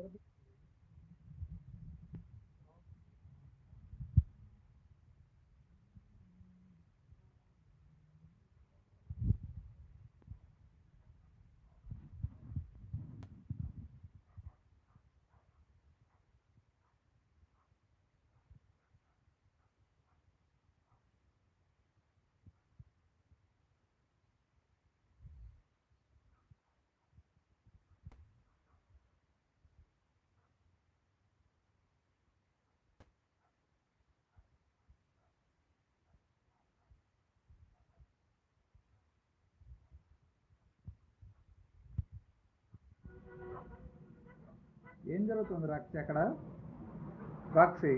Agora ఏం జరుగుతుంది రాక్షి అక్కడ? రాక్షి?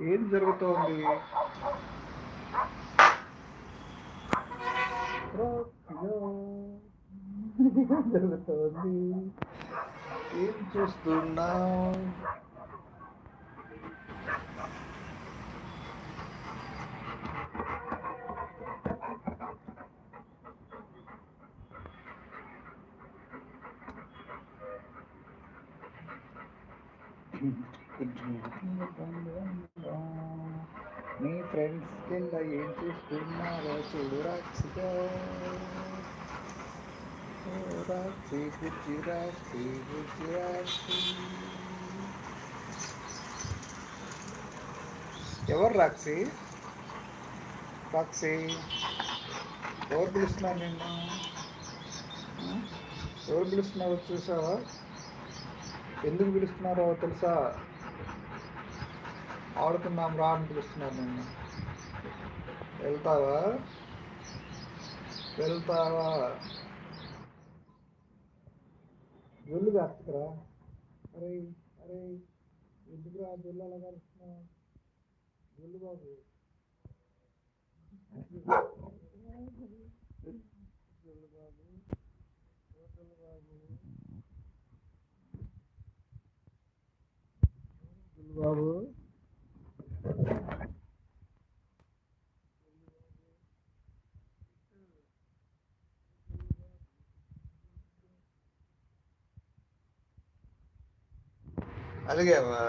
ఏం జరుగుతోంది? జరుగుతోంది? ఏం చూస్తున్నావు? మీ ఫ్రెండ్స్ కింద ఏం చూస్తున్నారో చూడు రాక్షిగా రాక్షి రాక్షి రాక్షి ఎవరు రాక్షి రాక్షి ఎవరు పిలుస్తున్నారు నిన్ను? ఎవరు పిలుస్తున్నారో? చూసావా? ఎందుకు పిలుస్తున్నారో తెలుసా? ఆడుతున్నాం రా అని పిలుస్తున్నారు నిన్ను. వెళ్తావా? వెళ్తావా? వెళ్ళు కాస్తురా అరే అరే ఎందుకురా వెళ్ళు అలా కలుస్తున్నావు వెళ్ళు బాబు. వెళ్ళు బాబు. బాబు. బాబు అలిగావా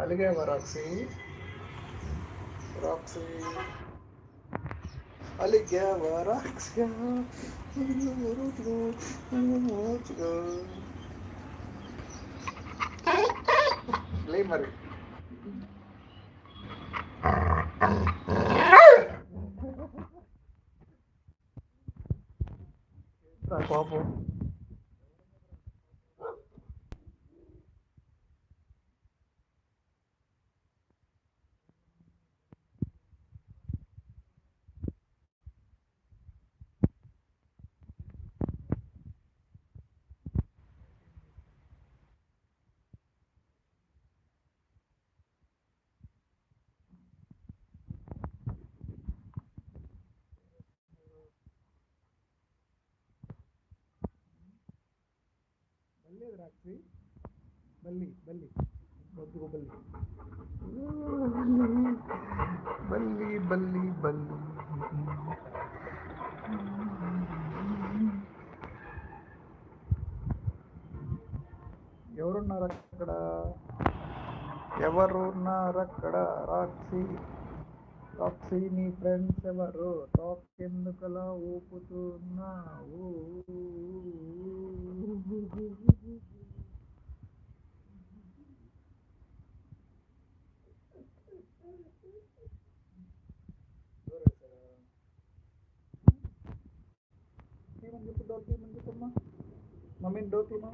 అలిగావా రాక్సీ రాక్సీ అలిగావా రాక్సీ లే మరి. కోపం? బల్లి రాత్రి. బల్లి బల్లి. బల్లి. బల్లి బల్లి బల్లి. ఎవరున్నారు అక్కడ? ఎవరున్నారు అక్కడ? రాక్షి. రాక్షి నీ ఫ్రెండ్స్ ఎవరు? టాక్ ఎందుకలా ఊపుతున్నావు తీయమని చెప్పు డోర్ తీయమని చెప్పమ్మా మమ్మీని డోర్ తీయమా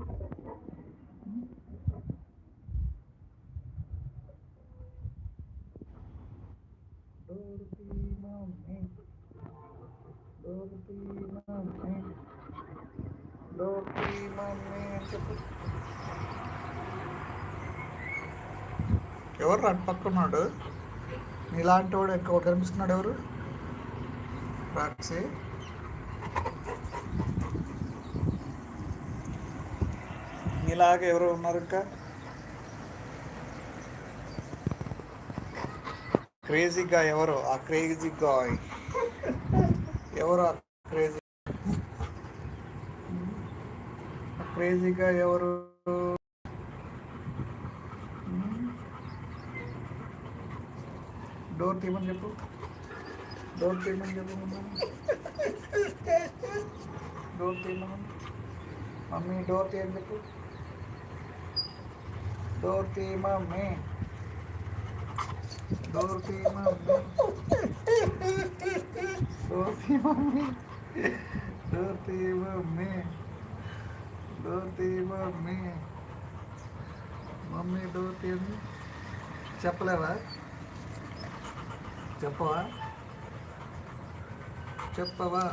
డోర్ తీ మమ్మీ డోర్ తీ మమ్మీ ఎవరు అటు పక్కన్నాడు నీలాంటి వాడు ఎక్కువ కనిపిస్తున్నాడు ఎవరు? రాక్షి. మీలాగా ఎవరు ఉన్నారు ఇంకా? క్రేజీగా ఎవరు? ఆ క్రేజీ గాయ్ ఎవరు ఆ క్రేజీ క్రేజీగా ఎవరు? డోర్ తీయమని చెప్పు. డోర్ తీయమని చెప్పు డోర్ తీయమని. మమ్మీ డోర్ తీయని చెప్పు. दौड़ते इमाम में दौड़ते इमाम में दौड़ते इमाम में दौड़ते इमाम में दौड़ते इमाम में మమ్మీ దోతి అని చెప్పలేవా చెప్పవా చెప్పవా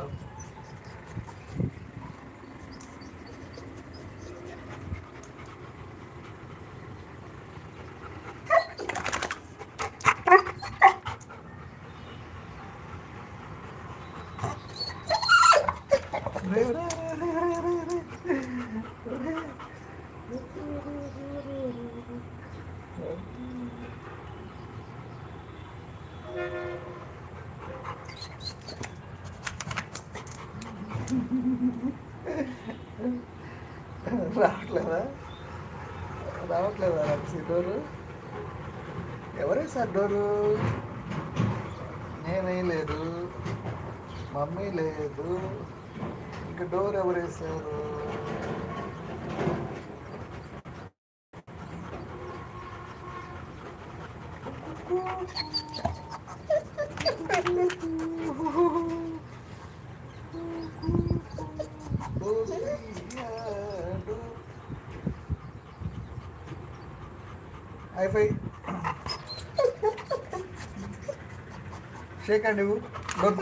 రావట్లేదా? రావట్లేదా రక్షి డోరు? ఎవరే సార్ డోరు? నేనేయలేదు మమ్మీ లేదు. ఇంక డోర్ ఎవరు hi-fi Sheikh hand door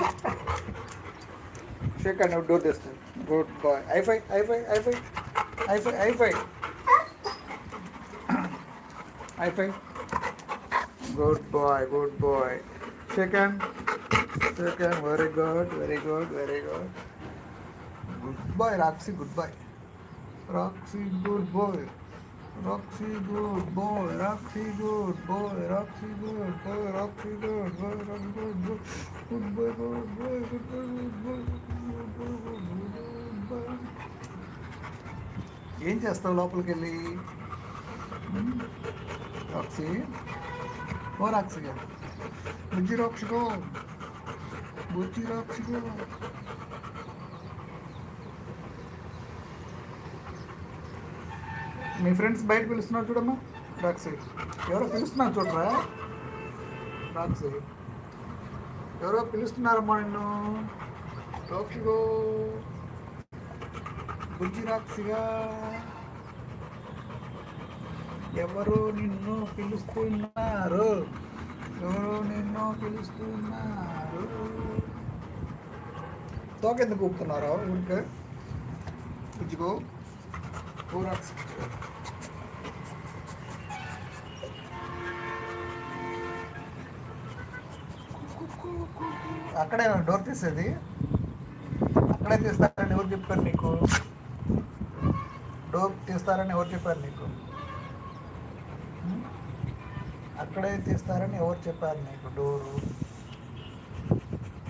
Sheikh hand door తెస్తాను good boy high five high five high five high five high five high five good boy good boy shake hand shake hand very good very good very good good boy Roxy good boy Roxy good boy Roxy good boy, Roxy good boy, Roxy good boy, Roxy good boy, Roxy good boy, good boy, good boy, good boy, good boy, good boy, good boy. ఏం చేస్తావు లోపలికి వెళ్ళి Roxy ఓ రాక్సీగా బుజ్జి రాక్షిగో బుజ్జి రాక్షిగో మీ friends బయట పిలుస్తున్నారు చూడమ్మా. Roxy ఎవరో పిలుస్తున్నారు చూడరా? రాక్సీ ఎవరో పిలుస్తున్నారమ్మా నిన్ను? రాక్షిగో బుజ్జి రాక్షిగా ఎవరు నిన్ను పిలుస్తున్నారు? ఎవరు నిన్ను పిలుస్తున్నారు? తోకెందుకు ఊపుతున్నారు ఊరికే? బుజ్జిగో ఓ అక్కడే డోర్ తీసేది? అక్కడే తీస్తారని ఎవరు చెప్పారు నీకు? డోర్ తీస్తారని ఎవరు చెప్పారు నీకు? అక్కడే తీస్తారని ఎవరు చెప్పారు నీకు? డోరు?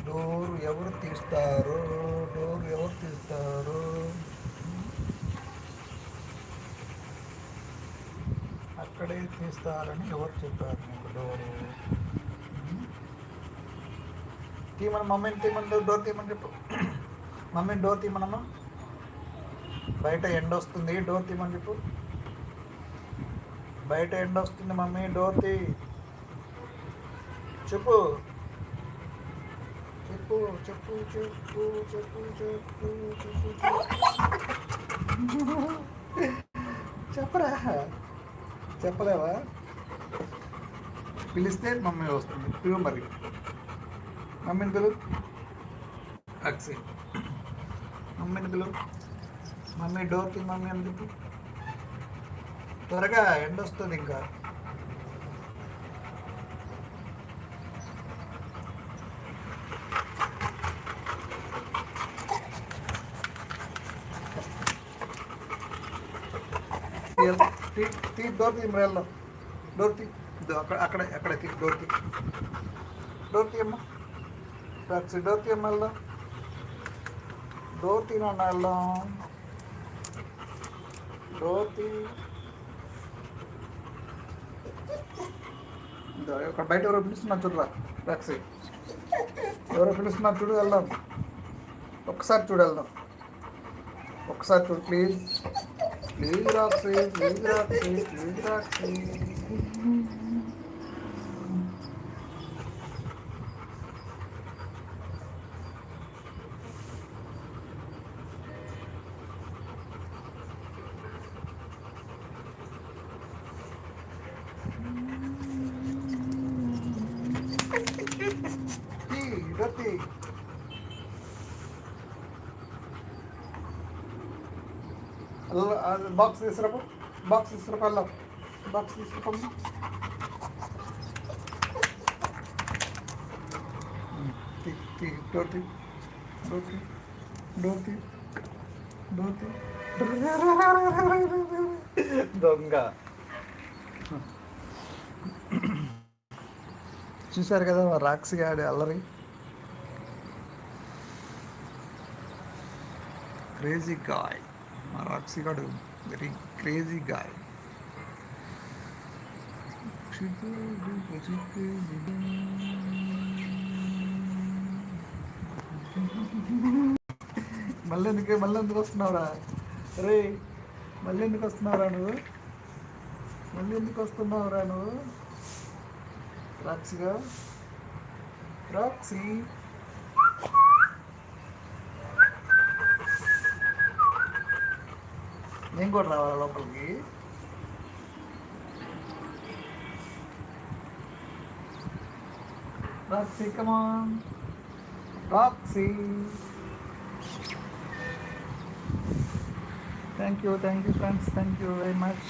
డోరు ఎవరు తీస్తారు? డోర్ ఎవరు తీస్తారు? అక్కడే తీస్తారని ఎవరు చెప్పారు నీకు డోరు. తీమని మమ్మీని తీమని డోర్ తీమని చెప్పు. మమ్మీని డోర్ తీమనమ్మా. బయట ఎండ వస్తుంది డోర్ తీమని చెప్పు. బయట ఎండ వస్తుంది మమ్మీ డోర్ తీ. చెప్పు చెప్పు చెప్పు చెప్పు చెప్పు చెప్పు చెప్పు. చెప్పరా? చెప్పలేవా? పిలిస్తే మమ్మీ వస్తుంది. పిలువ మరి. మమ్మీని పిలు. అక్సి మమ్మీని పిలు. మమ్మీ డోర్కి మమ్మీ అని చెప్పు. త్వరగా ఎండొస్తుంది ఇంకా. తీ తీ డోర్ తీ డోర్ తీ అక్కడ అక్కడ అక్కడ తీ డోర్ తీ. డోర్ తీయమ్మా టాక్సీ డోర్ తీయమ్మా వెళ్దాం. డోర్ తీనన్నా వెళ్దాం. ఇక్కడ బయట ఎవరో పిలుస్తున్నారు చూడరా రాక్సి ఎవరో పిలుస్తున్నారు చూడు వెళ్దాం. ఒకసారి చూడు వెళ్దాం. ఒకసారి చూడు please. Please Roxy please Roxy please Roxy Jyoti box తీసుకురాపు. Box తీసుకురాపు వెళ్దాం. బాక్స్ తీసుకురాపమ్మా డోటి డోటి డోటి డోటి దొంగ. చూశారు కదా మా రాక్సి గాడి అల్లరి? క్రేజీ గాయ్ మా రాక్సీ గాడు వెరీ క్రేజీ గాయ్. మళ్ళీ ఎందుకు మళ్ళీ ఎందుకు వస్తున్నావురా? రే మళ్ళీ ఎందుకు వస్తున్నావురా నువ్వు? మళ్ళీ ఎందుకు వస్తున్నావురా నువ్వు? రాక్సిగా రాక్సీ నేను కూడా రావాలా లోపలికి. Roxy come on Roxy. Thank you thank you friends thank you very much